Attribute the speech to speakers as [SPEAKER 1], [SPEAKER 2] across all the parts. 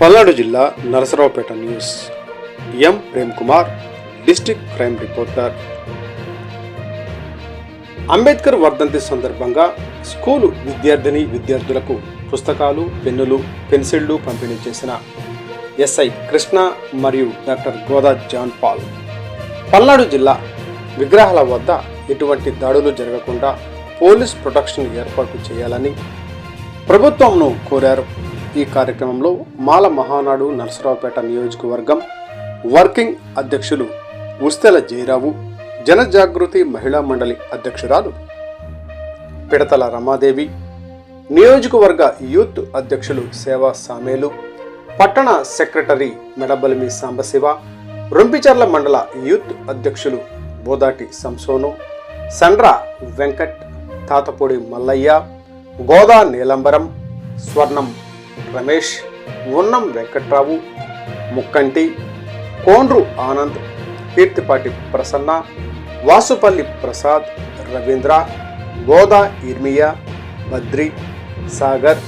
[SPEAKER 1] పల్నాడు జిల్లా Narasaraopet news. M. Prem Kumar district crime reporter. Ambedkar వర్ధంతి సందర్భంగా స్కూలు విద్యార్థిని విద్యార్థులకు పుస్తకాలు పెన్నులు పెన్సిళ్ళు పంపిణీ చేసిన ఎస్ఐ కృష్ణ మరియు doctor Goda John Paul. Palnadu జిల్లా విగ్రహాల వద్ద ఎటువంటి దాడులు జరగకుండా పోలీస్ ప్రొటెక్షన్ ఏర్పాటు చేయాలని ప్రభుత్వంను కోరారు. ఈ కార్యక్రమంలో మాల మహానాడు నరసరావుపేట నియోజకవర్గం వర్కింగ్ అధ్యక్షులు ఉస్తెల జయరావు జనజాగృతి మహిళా మండలి అధ్యక్షురాలు పిడతల రమాదేవి నియోజకవర్గ యూత్ అధ్యక్షులు సేవా సామేలు పట్టణ సెక్రటరీ మెడబలిమి సాంబశివ రొంపిచర్ల మండల యూత్ అధ్యక్షులు బోదాటి సంసోను సండ్ర వెంకట్ తాతపూడి మల్లయ్య గోదా నీలంబరం స్వర్ణం రమేష్ ఉన్నం వెంకట్రావు ముక్కంటి కోండ్రు ఆనంద్ కీర్తిపాటి ప్రసన్న వాసుపల్లి ప్రసాద్ రవీంద్ర గోదా ఇర్మియా బద్రి సాగర్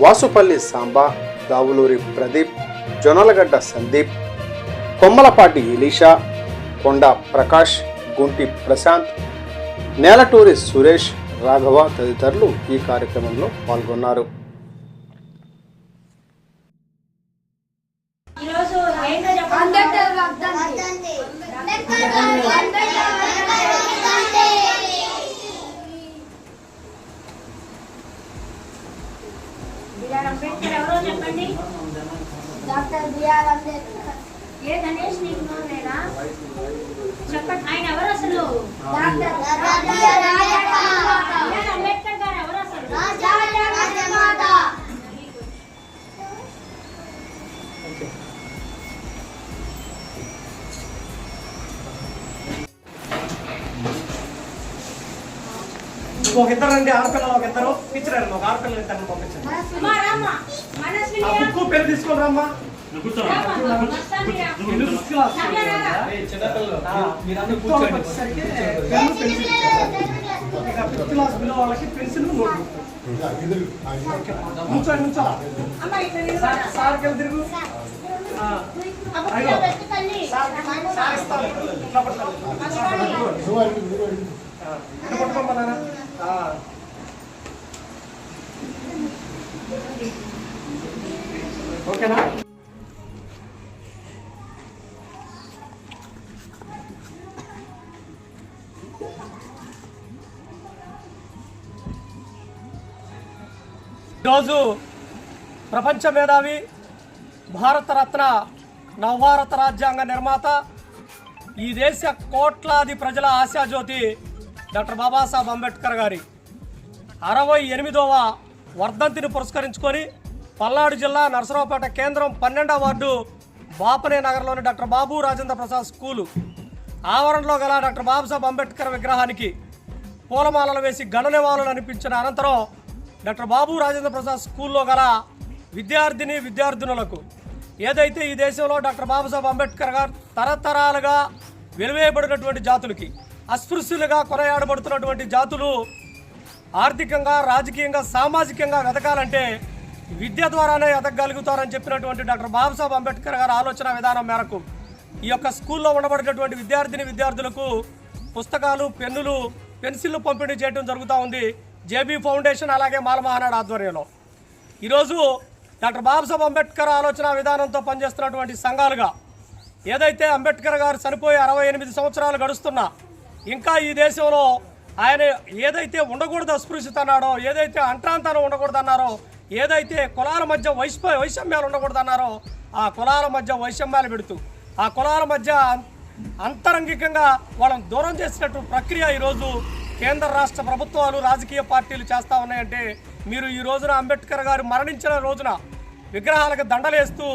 [SPEAKER 1] వాసుపల్లి సాంబా దావులూరి ప్రదీప్ జొన్నలగడ్డ సందీప్ కొమ్మలపాటి ఇలీషా కొండ ప్రకాష్ గుంటి ప్రశాంత్ నేలటూరి సురేష్ రాఘవ తదితరులు ఈ కార్యక్రమంలో పాల్గొన్నారు.
[SPEAKER 2] ఈరోజు ఏంటో చెప్పండి.
[SPEAKER 3] అంబేద్కర్
[SPEAKER 2] ఎవరో చెప్పండి.
[SPEAKER 3] Doctor BR Ambedkar.
[SPEAKER 2] ఏ గణేష్ నీకు చెప్పండి. ఆయన ఎవరు అసలు?
[SPEAKER 3] డాక్టర్
[SPEAKER 4] ఒక ఇద్దరు రండి ఆడపిల్లలు ఒక ఇద్దరు పిచ్చిరారు ఒక ఆడపిల్లలు ఇద్దరు పంపించండి ఆ బుక్ పెళ్ళి తీసుకొని రమ్మా. కూర్చోండి క్లాస్ బిలో వాళ్ళకి పెన్సిల్ కూర్చోండి
[SPEAKER 2] ఇక్కడ
[SPEAKER 4] సార్ తిరుగు. ఇస్తాను. ఓకేనా? ఈరోజు ప్రపంచ మేధావి భారతరత్న నవభారత రాజ్యాంగ నిర్మాత ఈ దేశ కోట్లాది ప్రజల ఆశాజ్యోతి డాక్టర్ బాబాసాహెబ్ అంబేద్కర్ గారి అరవై ఎనిమిదవ వర్ధంతిని పురస్కరించుకొని పల్నాడు జిల్లా నరసరావుపేట కేంద్రం పన్నెండవ వార్డు బాపనే నగర్లోని డాక్టర్ బాబు రాజేంద్ర ప్రసాద్ స్కూలు ఆవరణలో గల డాక్టర్ బాబాసాహెబ్ అంబేద్కర్ విగ్రహానికి పూలమాలలు వేసి గణ నివాళులు అనిపించిన అనంతరం డాక్టర్ బాబు రాజేంద్ర ప్రసాద్ స్కూల్లో గల విద్యార్థిని విద్యార్థినులకు ఏదైతే ఈ దేశంలో డాక్టర్ బాబాసాహెబ్ అంబేద్కర్ గారు తరతరాలుగా వెలువేయబడినటువంటి జాతులకి అస్పృశ్యులుగా కొనయాడబడుతున్నటువంటి జాతులు ఆర్థికంగా రాజకీయంగా సామాజికంగా వెతకాలంటే విద్య ద్వారానే ఎదగలుగుతారని చెప్పినటువంటి డాక్టర్ బాబాసాహెబ్ అంబేద్కర్ గారి ఆలోచన విధానం మేరకు ఈ యొక్క స్కూల్లో ఉండబడినటువంటి విద్యార్థిని విద్యార్థులకు పుస్తకాలు పెన్నులు పెన్సిళ్ళు పంపిణీ చేయడం జరుగుతూ ఉంది. జేబీ ఫౌండేషన్ అలాగే మాలమహానాడు ఆధ్వర్యంలో. ఈరోజు డాక్టర్ బాబాసాహెబ్ అంబేద్కర్ ఆలోచన విధానంతో పనిచేస్తున్నటువంటి సంఘాలుగా ఏదైతే అంబేద్కర్ గారు చనిపోయి అరవై ఎనిమిది సంవత్సరాలు గడుస్తున్నా ఇంకా ఈ దేశంలో ఆయన ఏదైతే ఉండకూడదు అస్పృశ్యత అన్నాడో ఏదైతే అంట్రాంతనం ఉండకూడదన్నారో ఏదైతే కులాల మధ్య వైష్మ వైషమ్యాలు ఉండకూడదన్నారో ఆ కులాల మధ్య వైషమ్యాలు పెడుతూ ఆ కులాల మధ్య అంతరంగికంగా వాళ్ళని దూరం చేసినట్టు ప్రక్రియ ఈరోజు కేంద్ర రాష్ట్ర ప్రభుత్వాలు రాజకీయ పార్టీలు చేస్తూ ఉన్నాయంటే మీరు ఈ రోజున అంబేద్కర్ గారు మరణించిన రోజున విగ్రహాలకు దండలేస్తూ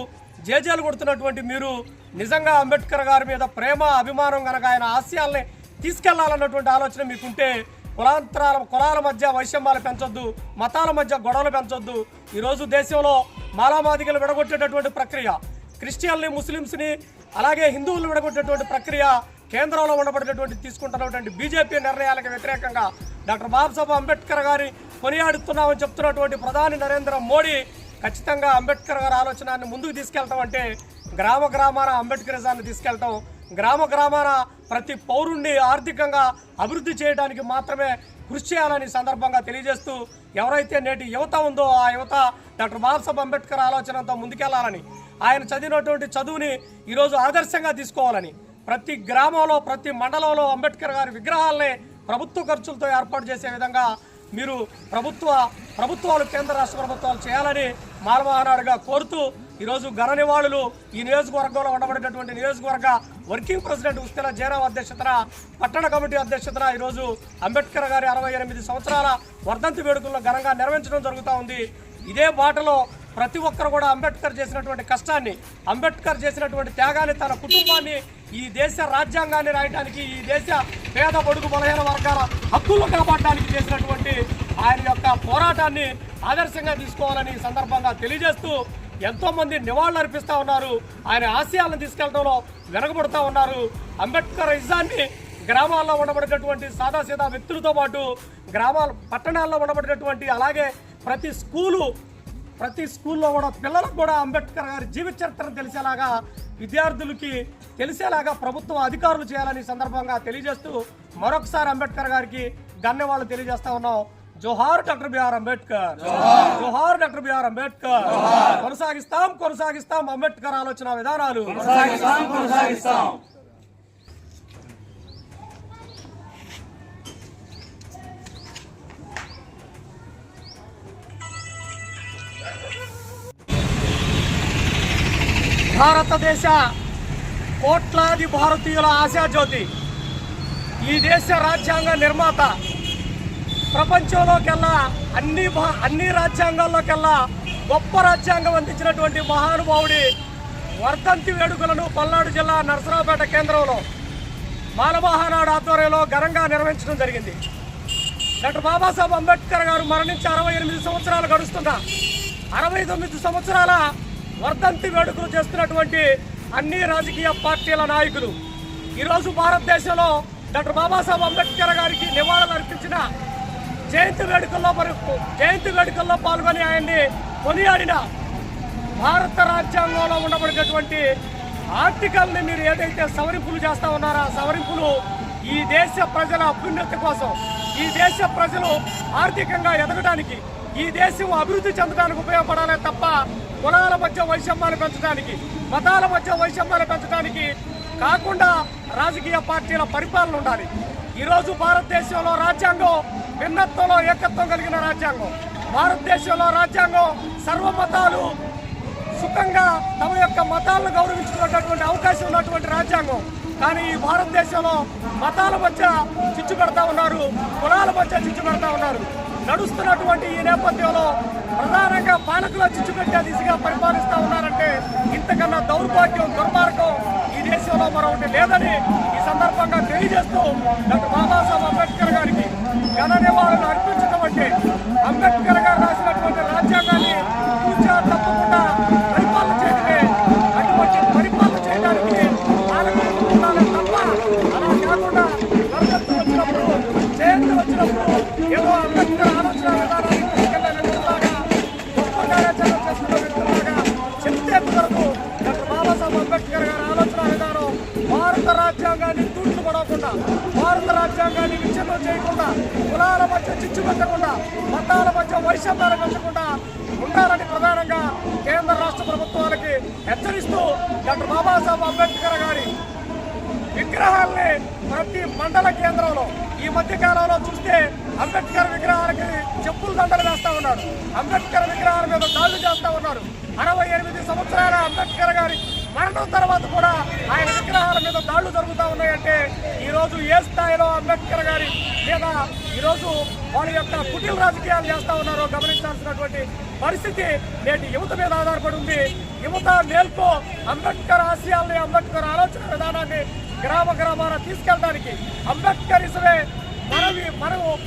[SPEAKER 4] జేజేలు కొడుతున్నటువంటి మీరు నిజంగా అంబేద్కర్ గారి మీద ప్రేమ అభిమానం కనుక ఆయన ఆశయాల్ని తీసుకెళ్ళాలన్నటువంటి ఆలోచన మీకుంటే కులాంతరాల కులాల మధ్య వైషమ్యాలు పెంచొద్దు మతాల మధ్య గొడవలు పెంచొద్దు. ఈరోజు దేశంలో మాలామాదిగలు విడగొట్టేటటువంటి ప్రక్రియ క్రిస్టియన్ని ముస్లిమ్స్ని అలాగే హిందువులను విడగొట్టేటువంటి ప్రక్రియ కేంద్రంలో ఉండబడేటటువంటి తీసుకుంటున్నటువంటి బీజేపీ నిర్ణయాలకు వ్యతిరేకంగా డాక్టర్ బాబాసాహెబ్ అంబేద్కర్ గారి కొనియాడుతున్నామని చెప్తున్నటువంటి ప్రధాని నరేంద్ర మోడీ ఖచ్చితంగా అంబేద్కర్ గారి ఆలోచనాన్ని ముందుకు తీసుకెళ్తాం అంటే గ్రామ గ్రామాన అంబేద్కరిజాన్ని తీసుకెళ్తాం. గ్రామ గ్రామాన ప్రతి పౌరుణ్ణి ఆర్థికంగా అభివృద్ధి చేయడానికి మాత్రమే కృషి చేయాలని సందర్భంగా తెలియజేస్తూ ఎవరైతే నేటి యువత ఉందో ఆ యువత డాక్టర్ బాబాసాహెబ్ అంబేద్కర్ ఆలోచనతో ముందుకెళ్ళాలని ఆయన చదివినటువంటి చదువుని ఈరోజు ఆదర్శంగా తీసుకోవాలని ప్రతి గ్రామంలో ప్రతి మండలంలో అంబేద్కర్ గారి విగ్రహాలనే ప్రభుత్వ ఖర్చులతో ఏర్పాటు చేసే విధంగా మీరు ప్రభుత్వ ప్రభుత్వాలు కేంద్ర రాష్ట్ర ప్రభుత్వాలు చేయాలని మాలమహానాడుగా కోరుతూ ఈరోజు ఘన నివాళులు ఈ నియోజకవర్గంలో ఉండబడినటువంటి నియోజకవర్గ వర్కింగ్ ప్రెసిడెంట్ ఉస్తెల జయరావు అధ్యక్షతన పట్టణ కమిటీ అధ్యక్షతన ఈరోజు అంబేద్కర్ గారి అరవై ఎనిమిది సంవత్సరాల వర్ధంతి వేడుకల్లో ఘనంగా నిర్వహించడం జరుగుతూ ఉంది. ఇదే బాటలో ప్రతి ఒక్కరు కూడా అంబేద్కర్ చేసినటువంటి కష్టాన్ని అంబేద్కర్ చేసినటువంటి త్యాగాన్ని తన కుటుంబాన్ని ఈ దేశ రాజ్యాంగాన్ని రాయడానికి ఈ దేశ పేద బడుగు బలహీన వర్గాల హక్కులు కాపాడడానికి చేసినటువంటి ఆయన యొక్క పోరాటాన్ని ఆదర్శంగా తీసుకోవాలని సందర్భంగా తెలియజేస్తూ ఎంతో మంది నివాళులు అర్పిస్తూ ఉన్నారు. ఆయన ఆశయాలను తీసుకెళ్ళడంలో వెనకబడుతూ ఉన్నారు. అంబేద్కర్ ఇజాన్ని గ్రామాల్లో ఉండబడేటటువంటి సాదాసీదా వ్యక్తులతో పాటు గ్రామాల పట్టణాల్లో ఉండబడేటటువంటి అలాగే ప్రతి స్కూలు ప్రతి స్కూల్లో కూడా పిల్లలకు కూడా అంబేద్కర్ గారి జీవిత చరిత్రను తెలిసేలాగా విద్యార్థులకి తెలిసేలాగా ప్రభుత్వం అధికారులు చేయాలని సందర్భంగా తెలియజేస్తూ మరొకసారి అంబేద్కర్ గారికి ధన్యవాదాలు తెలియజేస్తా ఉన్నాం. జోహార్ డాక్టర్ బిఆర్ అంబేద్కర్ జోహార్ డాక్టర్ బిఆర్ అంబేద్కర్ కొనసాగిస్తాం కొనసాగిస్తాం అంబేద్కర్ ఆలోచన విధానాలు భారతదేశ కోట్లాది భారతీయుల ఆశాజ్యోతి ఈ దేశ రాజ్యాంగ నిర్మాత ప్రపంచంలోకెల్లా అన్ని అన్ని రాజ్యాంగాల్లోకెల్లా గొప్ప రాజ్యాంగం అందించినటువంటి మహానుభావుడి వర్ధంతి వేడుకలను పల్నాడు జిల్లా నరసరావుపేట కేంద్రంలో మాలమహానాడు ఆధ్వర్యంలో ఘనంగా నిర్వహించడం జరిగింది. డాక్టర్ బాబాసాహెబ్ అంబేద్కర్ గారు మరణించి అరవై ఎనిమిది సంవత్సరాలు గడుస్తుందా అరవై తొమ్మిది సంవత్సరాల వర్ధంతి వేడుకలు చేస్తున్నటువంటి అన్ని రాజకీయ పార్టీల నాయకులు. ఈరోజు భారతదేశంలో డాక్టర్ బాబాసాహెబ్ అంబేద్కర్ గారికి నివాళులు అర్పించిన జయంతి వేడుకల్లో మరి జయంతి వేడుకల్లో పాల్గొని ఆయన్ని కొనియాడిన భారత రాజ్యాంగంలో ఉండబడినటువంటి ఆర్టికల్ని మీరు ఏదైతే సవరింపులు చేస్తా ఉన్నారో ఆ సవరింపులు ఈ దేశ ప్రజల అభ్యున్నతి కోసం ఈ దేశ ప్రజలు ఆర్థికంగా ఎదగడానికి ఈ దేశం అభివృద్ధి చెందడానికి ఉపయోగపడాలే తప్ప కులాల మధ్య వైషమ్యాలు పెంచడానికి మతాల మధ్య వైషమ్యాలు పెంచడానికి కాకుండా రాజకీయ పార్టీల పరిపాలన ఉండాలి. ఈరోజు భారతదేశంలో రాజ్యాంగం భిన్నత్వంలో ఏకత్వం కలిగిన రాజ్యాంగం. భారతదేశంలో రాజ్యాంగం సర్వమతాలు సుఖంగా తమ యొక్క మతాలను గౌరవించుకున్నటువంటి అవకాశం ఉన్నటువంటి రాజ్యాంగం. కానీ ఈ భారతదేశంలో మతాల మధ్య చిచ్చు పెడతా ఉన్నారు కులాల మధ్య చిచ్చు పెడతా ఉన్నారు. నడుస్తున్నటువంటి ఈ నేపథ్యంలో ప్రధానంగా పాలకుల చిచ్చు పెట్టే దిశగా పరిపాలిస్తూ ఉన్నారంటే ఇంతకన్నా దౌర్భాగ్యం దుర్మార్గం రాష్ట్రంలో మరొకటి లేదని ఈ సందర్భంగా తెలియజేస్తూ డాక్టర్ బాబాసాహెబ్ అంబేద్కర్ గారికి ఘన నివాళులు అర్పించడం అంటే అంబేద్కర్ గారు రాజ్యాంగాన్ని విచ్ఛిన్నం చేయకుండా కులాల మధ్య చిచ్చు పెట్టకుండా మతాల మధ్య వైషమ్యాలు పెంచకుండా ఉండాలని ప్రధానంగా కేంద్ర రాష్ట్ర ప్రభుత్వాలకి హెచ్చరిస్తూ డాక్టర్ బాబాసాహెబ్ అంబేద్కర్ గారి విగ్రహాల్ని ప్రతి మండల కేంద్రంలో ఈ మధ్య కాలంలో చూస్తే అంబేద్కర్ విగ్రహాలకి చెప్పులు దండలు వేస్తూ ఉన్నారు అంబేద్కర్ విగ్రహాల మీద దాడులు చేస్తూ ఉన్నారు అరవై ఎనిమిది సంవత్సరాల అంబేద్కర్ గారి మరణం తర్వాత కూడా ఆయన విగ్రహాల మీద దాడులు జరుగుతూ ఉన్నాయంటే ఈ రోజు ఏ స్థాయిలో అంబేద్కర్ గారి మీద ఈరోజు వాళ్ళ యొక్క కుటిల రాజకీయాలు చేస్తూ ఉన్నారో గమనించాల్సినటువంటి పరిస్థితి నేటి యువత మీద ఆధారపడి ఉంది. యువత మేల్కో అంబేద్కర్ ఆశయాల్ని అంబేద్కర్ ఆలోచన విధానాన్ని గ్రామ గ్రామాన తీసుకెళ్ళడానికి అంబేద్కర్ అంబేద్కరిజమే మనవి మనము